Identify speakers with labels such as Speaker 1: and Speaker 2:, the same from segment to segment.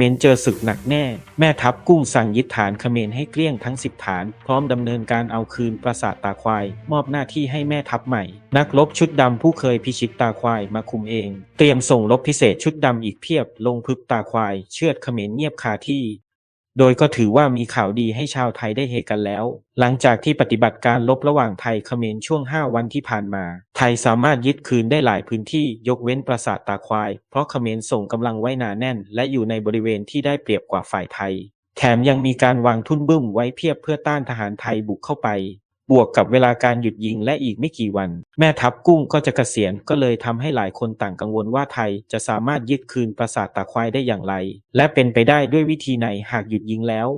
Speaker 1: มรเจอศึกหนักแน่ แม่ทัพกุ้งสั่งยึดฐานเขมรให้เกลี้ยงทั้ง 10 ฐาน พร้อมดำเนินการเอาคืนปราสาทตาควาย มอบหน้าที่ให้แม่ทัพใหม่ นักรบชุดดำผู้เคยพิชิตตาควายมาคุมเอง เตรียมส่งรบพิเศษชุดดำอีกเพียบ ลงพึบตาควาย เชือดเขมรเงียบคาที่ โดยก็ถือว่ามีข่าวดีให้ชาวไทยได้เฮกันแล้ว หลังจากที่ปฏิบัติการลบระหว่างไทยเขมรช่วง 5 วันที่ผ่านมา ไทยสามารถยึดคืนได้หลายพื้นที่ยกเว้นปราสาทตาควาย เพราะเขมรส่งกำลังไว้หนาแน่น และอยู่ในบริเวณที่ได้เปรียบกว่าฝ่ายไทย แถมยังมีการวางทุ่นบึ้มไว้เพียบเพื่อต้านทหารไทยบุกเข้าไป บวกกับเวลาการหยุดยิงและอีกไม่กี่วัน แม่ทัพกุ้งก็จะเกษียณก็เลยทำให้หลายคนต่างกังวลว่าไทยจะสามารถยึดคืนปราสาทตาควายได้อย่างไร และเป็นไปได้ด้วยวิธีไหนหากหยุดยิงแล้ว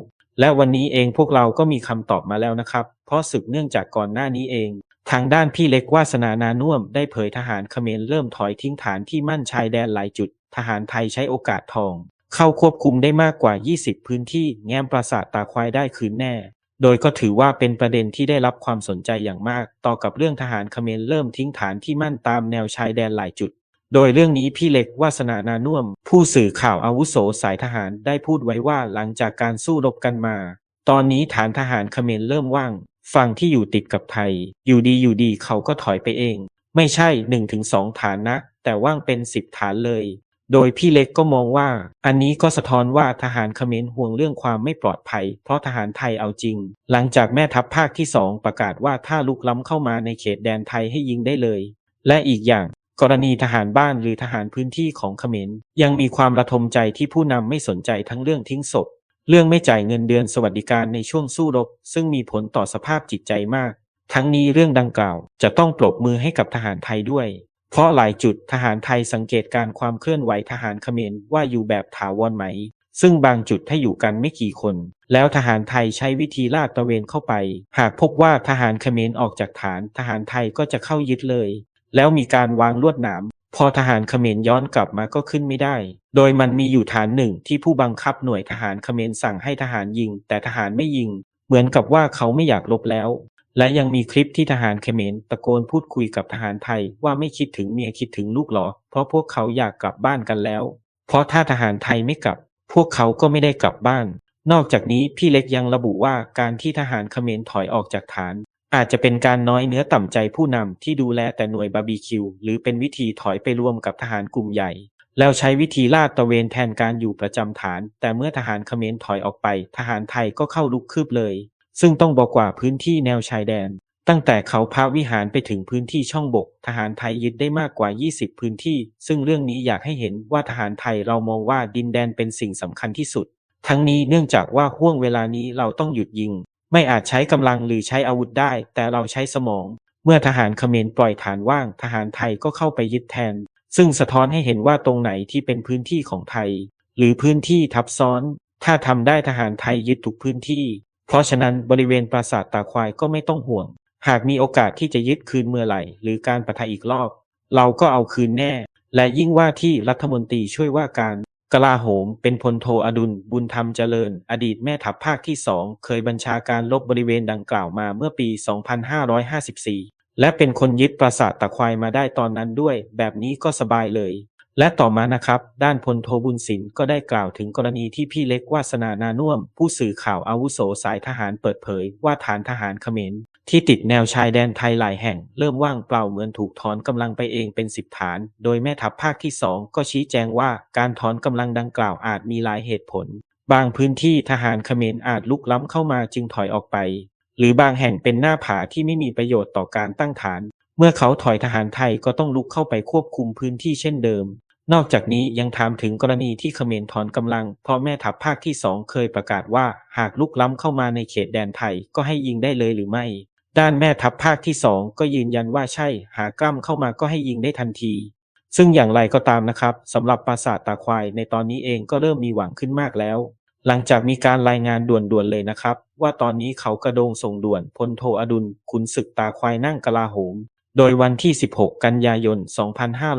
Speaker 1: และวันนี้เองพวกเราก็มีคำตอบมาแล้วนะครับ เพราะศึกเนื่องจากก่อนหน้านี้เอง ทางด้านพี่เล็กวาสนานานุ่มได้เผยทหารเขมรเริ่มถอยทิ้งฐานที่มั่นชายแดนหลายจุด ทหารไทยใช้โอกาสทองเข้าควบคุมได้มากกว่า 20 พื้นที่ แง้มปราสาทตาควายได้คืนแน่ โดยก็ถือว่าเป็นประเด็นที่ได้รับความสนใจอย่างมาก ต่อกับเรื่องทหารเขมรเริ่มทิ้งฐานที่มั่นตามแนวชายแดนหลายจุด โดยเรื่องนี้พี่เล็กวาสนานานุ่ม ผู้สื่อข่าวอาวุโสสายทหารได้พูดไว้ว่าหลังจากการสู้รบกันมา ตอนนี้ฐานทหารเขมรเริ่มว่าง ฝั่งที่อยู่ติดกับไทย อยู่ดีอยู่ดีเขาก็ถอยไปเอง ไม่ใช่1นถึงสฐานนะ แต่ว่างเป็น10ฐานเลย โดยพี่เล็กก็มองว่า อันนี้ก็สะท้อนว่าทหารเขมรห่วงเรื่องความไม่ปลอดภัย เพราะทหารไทยเอาจริง หลังจากแม่ทัพภาคที่2ประกาศว่าถ้าลุกล้ำเข้ามาในเขตแดนไทยให้ยิงได้เลย และอีกอย่างกรณีทหารบ้านหรือทหารพื้นที่ของเขมรยังมีความระทมใจที่ผู้นำไม่สนใจทั้งเรื่องทิ้งศพ เรื่องไม่จ่ายเงินเดือนสวัสดิการในช่วงสู้รบ ซึ่งมีผลต่อสภาพจิตใจมาก ทั้งนี้เรื่องดังกล่าวจะต้องปรบมือให้กับทหารไทยด้วย เพราะหลายจุดทหารไทยสังเกตการความเคลื่อนไหวทหารเขมรว่าอยู่แบบถาวรไหม ซึ่งบางจุดถ้าอยู่กันไม่กี่คน แล้วทหารไทยใช้วิธีลาดตระเวนเข้าไป หากพบว่าทหารเขมรออกจากฐาน ทหารไทยก็จะเข้ายึดเลย แล้วมีการวางลวดหนามพอทหารเขมรย้อนกลับมาก็ขึ้นไม่ได้ โดยมันมีอยู่ฐานหนึ่งที่ผู้บังคับหน่วยทหารเขมรสั่งให้ทหารยิง แต่ทหารไม่ยิง เหมือนกับว่าเขาไม่อยากลบแล้ว และยังมีคลิปที่ทหารเขมรตะโกนพูดคุยกับทหารไทยว่าไม่คิดถึงเมียคิดถึงลูกหรอ เพราะพวกเขาอยากกลับบ้านกันแล้ว เพราะถ้าทหารไทยไม่กลับ พวกเขาก็ไม่ได้กลับบ้าน นอกจากนี้พี่เล็กยังระบุว่าการที่ทหารเขมรถอยออกจากฐาน อาจจะเป็นการน้อยเนื้อต่ำใจผู้นำที่ดูแลแต่หน่วยบาร์บีคิว หรือเป็นวิธีถอยไปรวมกับทหารกลุ่มใหญ่ แล้วใช้วิธีลาดตระเวนแทนการอยู่ประจำฐาน แต่เมื่อทหารเขมรถอยออกไป ทหารไทยก็เข้าลุกคืบเลย ซึ่งต้องบอกว่าพื้นที่แนวชายแดน ตั้งแต่เขาพระวิหารไปถึงพื้นที่ช่องบก ทหารไทยยึดได้มากกว่า 20 พื้นที่ ซึ่งเรื่องนี้อยากให้เห็นว่าทหารไทยเรามองว่าดินแดนเป็นสิ่งสำคัญที่สุด ทั้งนี้เนื่องจากว่าห่วงเวลานี้เราต้องหยุดยิง ไม่อาจใช้กำลังหรือใช้อาวุธได้ แต่เราใช้สมอง เมื่อทหารเขมรปล่อยฐานว่าง ทหารไทยก็เข้าไปยึดแทน ซึ่งสะท้อนให้เห็นว่าตรงไหนที่เป็นพื้นที่ของไทย หรือพื้นที่ทับซ้อน ถ้าทำได้ทหารไทยยึดทุกพื้นที่ เพราะฉะนั้นบริเวณปราสาทตาควายก็ไม่ต้องห่วง หากมีโอกาสที่จะยึดคืนเมื่อไหร่ หรือการปะทะอีกรอบ เราก็เอาคืนแน่ และยิ่งว่าที่รัฐมนตรีช่วยว่าการกลาโหมเป็นพลโทอดุลบุญธรรมเจริญ อดีตแม่ทัพภาคที่สองเคยบัญชาการลบบริเวณดังกล่าวมาเมื่อปี 2554 และเป็นคนยึดปราสาทตะควายมาได้ตอนนั้นด้วย แบบนี้ก็สบายเลย และต่อมานะครับ ด้านพลโทบุญสินก็ได้กล่าวถึงกรณีที่พี่เล็กวาสนานานุ่วม ผู้สื่อข่าวอาวุโสสายทหารเปิดเผย ว่าฐานทหารเขมรที่ติดแนวชายแดนไทยหลายแห่ง เริ่มว่างเปล่าเหมือนถูกถอนกำลังไปเองเป็นสิบฐาน โดยแม่ทัพภาคที่สองก็ชี้แจงว่าการถอนกำลังดังกล่าวอาจมีหลายเหตุผล บางพื้นที่ทหารเขมรอาจลุกล้ำเข้ามาจึงถอยออกไป หรือบางแห่งเป็นหน้าผาที่ไม่มีประโยชน์ต่อการตั้งฐาน มื่อเขาถอยทหารไทยก็ต้องลุกเข้าไปควบคุมพื้นที่เช่นเดิม นอกจากนี้ยังถามถึงกรณีที่เขมรถอนกำลัง เพราะแม่ทัพภาคที่สองเคยประกาศว่าหากลุกล้ำเข้ามาในเขตแดนไทยก็ให้ยิงได้เลยหรือไม่ ด้านแม่ทัพภาคที่สองก็ยืนยันว่าใช่ หากล้ำเข้ามาก็ให้ยิงได้ทันที ซึ่งอย่างไรก็ตามนะครับสำหรับปราสาทตาควายในตอนนี้เองก็เริ่มมีหวังขึ้นมากแล้วหลังจากมีการรายงานด่วนๆเลยนะครับ ว่าตอนนี้เขากระโดงส่งด่วนพลโทอดุลขุนศึกตาควายนั่งกลาโหม โดยวันที่ 16 กันยายน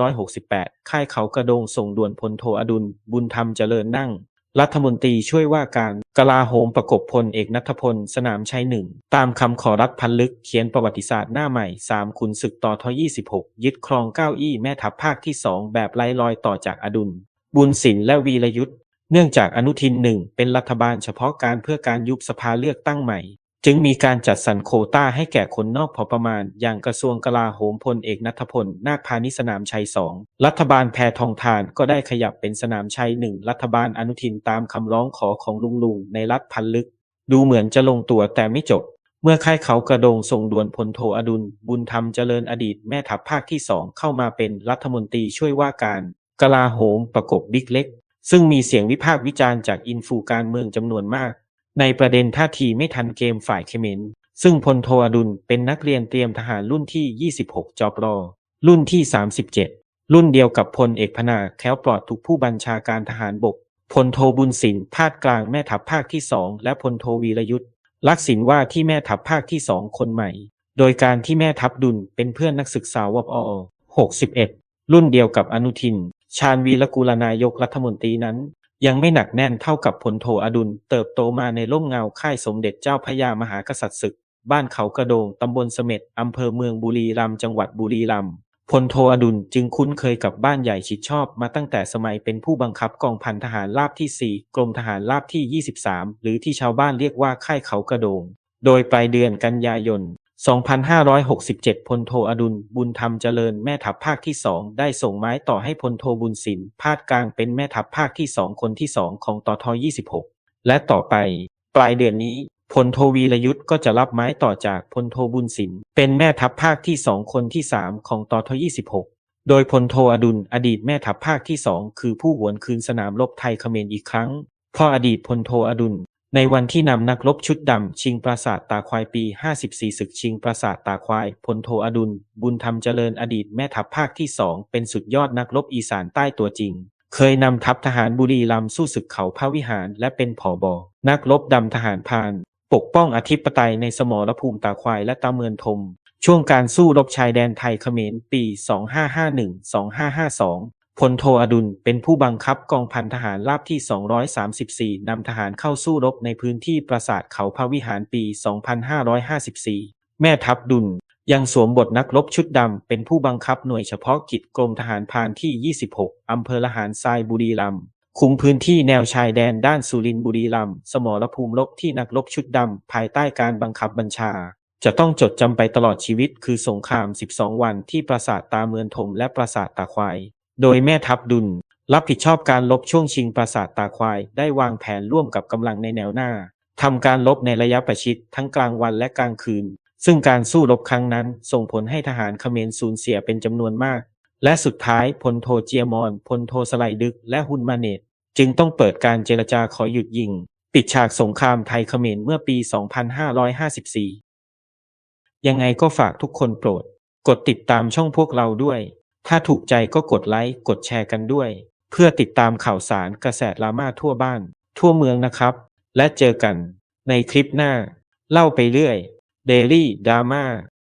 Speaker 1: 2568 ค่ายเขากระโดงส่งด่วนพลโทอดุล บุญธรรมเจริญนั่ง รัฐมนตรีช่วยว่าการกลาโหมประกบพลเอกนัทพล สนามชัยหนึ่ง ตามคำขอรัฐพันลึกเขียนประวัติศาสตร์หน้าใหม่ 3 ขุนศึกต่อท26 ยึดครองเก้าอี้แม่ทัพภาคที่ 2 แบบไร้รอยต่อจากอดุล บุญสินและวีรยุทธ์เนื่องจากอนุทินหนึ่งเป็นรัฐบาลเฉพาะการเพื่อการยุบสภาเลือกตั้งใหม่ จึงมีการจัดสรรโควต้าให้แก่คนนอกพอประมาณ อย่างกระทรวงกลาโหมพลเอกนัทพล นาคพานิสนามชัยสองรัฐบาลแพทองทานก็ได้ขยับเป็นสนามชัยหนึ่งรัฐบาลอนุทินตามคำร้องขอของลุงลุงในรัฐพันลึก ดูเหมือนจะลงตัวแต่ไม่จบ เมื่อค่ายเขากระโดงส่งด่วนพลโทอดุล บุญธรรมเจริญอดีตแม่ทัพภาคที่สองเข้ามาเป็นรัฐมนตรีช่วยว่าการ กลาโหมประกบบิ๊กเล็ก ซึ่งมีเสียงวิพากษ์วิจารณ์จากอินฟูการเมืองจำนวนมาก ในประเด็นท่าทีไม่ทันเกมฝ่ายเขมรซึ่งพลโทอดุลเป็นนักเรียนเตรียมทหารรุ่นที่ 26 จอบรอ รุ่นที่ 37 รุ่นเดียวกับพลเอกพนาแคล้วปลอดถูกผู้บัญชาการทหารบก พลโทบุญสินภาคกลางแม่ทัพภาคที่สองและพลโทวีรยุทธ์ลักษิณว่าที่แม่ทัพภาคที่สองคนใหม่ โดยการที่แม่ทัพดุลเป็นเพื่อนนักศึกษาวปอ61 รุ่นเดียวกับอนุทิน ชาญวีรกุลนายกรัฐมนตรีนั้น ยังไม่หนักแน่นเท่ากับพลโทอดุล เติบโตมาในร่มเงาค่ายสมเด็จเจ้าพระยามหากษัตริย์ศึก บ้านเขากระโดงตำบลเสม็ดอำเภอเมืองบุรีรัมย์จังหวัดบุรีรัมย์พลโทอดุลจึงคุ้นเคยกับบ้านใหญ่ชิดชอบมาตั้งแต่สมัยเป็นผู้บังคับกองพันทหารราบที่ 4 กรมทหารราบที่ 23 หรือที่ชาวบ้านเรียกว่าค่ายเขากระโดง โดยปลายเดือนกันยายน 2567 พลโทอดุล บุญธรรมเจริญแม่ทัพภาคที่สองได้ส่งไม้ต่อให้พลโทบุญสินภาคกลางเป็นแม่ทัพภาคที่สองคนที่สองของตท26 และต่อไป ปลายเดือนนี้พลโทวีรยุทธ์ก็จะรับไม้ต่อจากพลโทบุญสินเป็นแม่ทัพภาคที่สองคนที่สามของตท26 โดยพลโทอดุลอดีตแม่ทัพภาคที่สองคือผู้หวนคืนสนามรบไทยเขมรอีกครั้งเพราะอดีตพลโทอดุล ในวันที่นำนักรบชุดดำ ชิงปราสาทตาควายปี 54 ศึกชิงปราสาทตาควายพลโทอดุล บุญธรรมเจริญอดีตแม่ทัพภาคที่สองเป็นสุดยอดนักรบอีสานใต้ตัวจริง เคยนำทัพทหารบุรีรัมย์สู้ศึกเขาพระวิหารและเป็นผอบอนักรบดำทหารพาน ปกป้องอธิปไตยในสมรภูมิตาควายและตาเมือนทม ช่วงการสู้รบชายแดนไทยเขมรปี 2551-2552 พลโทอดุลเป็นผู้บังคับกองพันทหารราบที่ 234 นำทหารเข้าสู้รบในพื้นที่ปราสาทเขาพระวิหารปี 2554 แม่ทัพดุลยังสวมบทนักรบชุดดำ เป็นผู้บังคับหน่วยเฉพาะกิจกรมทหารพานที่ 26 อำเภอละหารทรายบุรีรัมย์คุมพื้นที่แนวชายแดนด้านสุรินทร์บุรีรัมย์สมรภูมิรบที่นักรบชุดดำ ภายใต้การบังคับบัญชา จะต้องจดจำไปตลอดชีวิต คือสงคราม 12 วันที่ปราสาทตาเมือนถมและปราสาทตาควาย โดยแม่ทัพดุล รับผิดชอบการลบช่วงชิงปราสาทตาควาย ได้วางแผนร่วมกับกำลังในแนวหน้าทำการลบในระยะประชิดทั้งกลางวันและกลางคืน ซึ่งการสู้รบครั้งนั้นส่งผลให้ทหารเขมรสูญเสียเป็นจำนวนมาก และสุดท้ายพลโทเจียมอนพลโทสไลดึก และฮุนมาเนตจึงต้องเปิดการเจรจาขอหยุดยิง ปิดฉากสงครามไทยเขมรเมื่อปี 2554 ยังไงก็ฝากทุกคนโปรด กดติดตามช่องพวกเราด้วย ถ้าถูกใจก็กดไลค์ กดแชร์กันด้วย เพื่อติดตามข่าวสารกระแสดราม่าทั่วบ้าน ทั่วเมืองนะครับ และเจอกันในคลิปหน้า เล่าไปเรื่อย Daily Drama